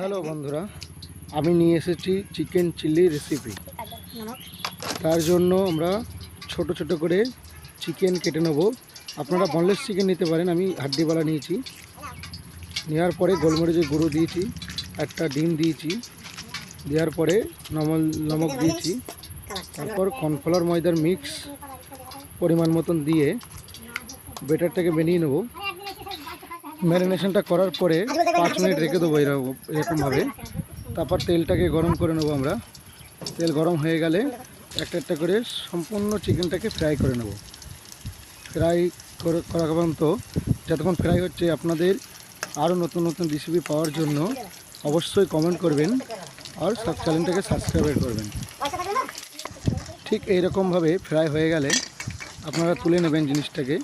Hello বন্ধুরা, আমি নিয়ে এসেছি চিকেন চিলি রেসিপি তার জন্য আমরা ছোট ছোট করে চিকেন কেটে নেব। আপনারা বনলেস চিকেন নিতে পারেন, আমি হাড্ডিওয়ালা নিয়েছি। নেওয়ার পরে গোলমরিচের গুঁড়ো দিয়েছি, একটা ডিম দিয়েছি। দেওয়ার পরে নমল, নমক দিয়েছি। তারপর কর্নফ্লাওয়ার ময়দার মিক্স পরিমাণ মতন দিয়ে বেটারটাকে বেনিয়ে নেব। ম্যারিনেশনটা করার পরে পাঁচ মিনিট রেখে দেবো এরকম এরকমভাবে তারপর তেলটাকে গরম করে নেব আমরা। তেল গরম হয়ে গেলে একটা একটা করে সম্পূর্ণ চিকেনটাকে ফ্রাই করে নেব। ফ্রাই করে করা পর্যন্ত যতক্ষণ ফ্রাই হচ্ছে আপনাদের আরও নতুন নতুন রেসিপি পাওয়ার জন্য অবশ্যই কমেন্ট করবেন আর সব চ্যানেলটাকে সাবস্ক্রাইব করবেন। ঠিক এইরকমভাবে ফ্রাই হয়ে গেলে আপনারা তুলে নেবেন জিনিসটাকে।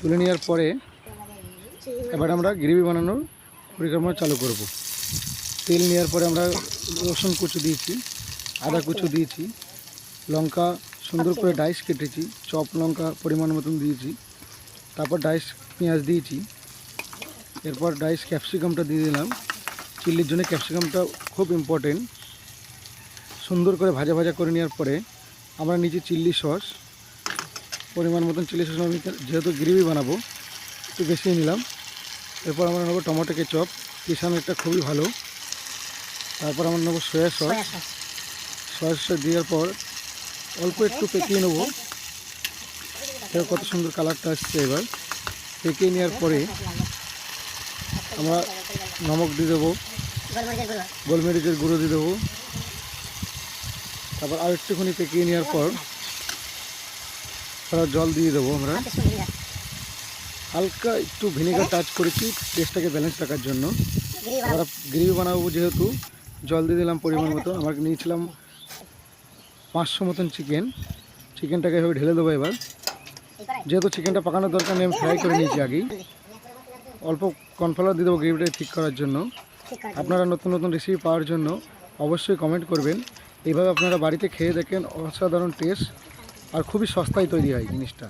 তুলে নেওয়ার পরে এবার আমরা গ্রেভি বানানোর পরিক্রমা চালু করব। তেল নেওয়ার পরে আমরা রসুন কুচু দিয়েছি, আদা কুচু দিয়েছি, লঙ্কা সুন্দর করে ডাইস কেটেছি, চপ লঙ্কা পরিমাণ মতন দিয়েছি, তারপর ডাইস পেঁয়াজ দিয়েছি, এরপর ডাইস ক্যাপসিকামটা দিয়ে দিলাম। চিল্লির জন্য ক্যাপসিকামটা খুব ইম্পর্টেন্ট সুন্দর করে ভাজা ভাজা করে নেওয়ার পরে আমরা নিচে চিল্লি সস। পরিমাণ মতন চিলি সস আমি যেহেতু গ্রেভি বানাবো, একটু বেশি নিলাম। এরপর আমরা নেব টমেটো কেচপ। কিষানেরটা খুবই ভালো। তারপর আমরা নেব সয়া সস। Soya sauce. দেওয়ার পর অল্প একটু পেকিয়ে নেব। দেখো কত সুন্দর কালারটা আসছে এবার। পেকিয়ে নেওয়ার পরে আমরা নমক দিয়ে দেবো। গোলমরিচের গুঁড়ো দিয়ে দেবো। তারপর আর একটুখানি পেকিয়ে নেওয়ার পর জল দিয়ে দেবো আমরা। হালকা একটু ভিনেগার টাচ করেছি টেস্টটাকে ব্যালেন্স রাখার জন্য। আমরা গ্রেভি বানাবো যেহেতু, জল দিয়ে দিলাম পরিমাণ মতো। আমরা নিয়েছিলাম পাঁচশো মতন চিকেন চিকেনটাকে এভাবে ঢেলে দেবো এবার। যেহেতু চিকেনটা পাকানোর দরকার নেই, আমি ফ্রাই করে নিয়েছি আগেই। অল্প কর্নফ্লাওয়ার দিয়ে দেবো গ্রেভিটা ঠিক করার জন্য। আপনারা নতুন নতুন রেসিপি পাওয়ার জন্য অবশ্যই কমেন্ট করবেন। এইভাবে আপনারা বাড়িতে খেয়ে দেখেন, অসাধারণ টেস্ট আর খুবই সস্তায় তৈরি হয় জিনিসটা।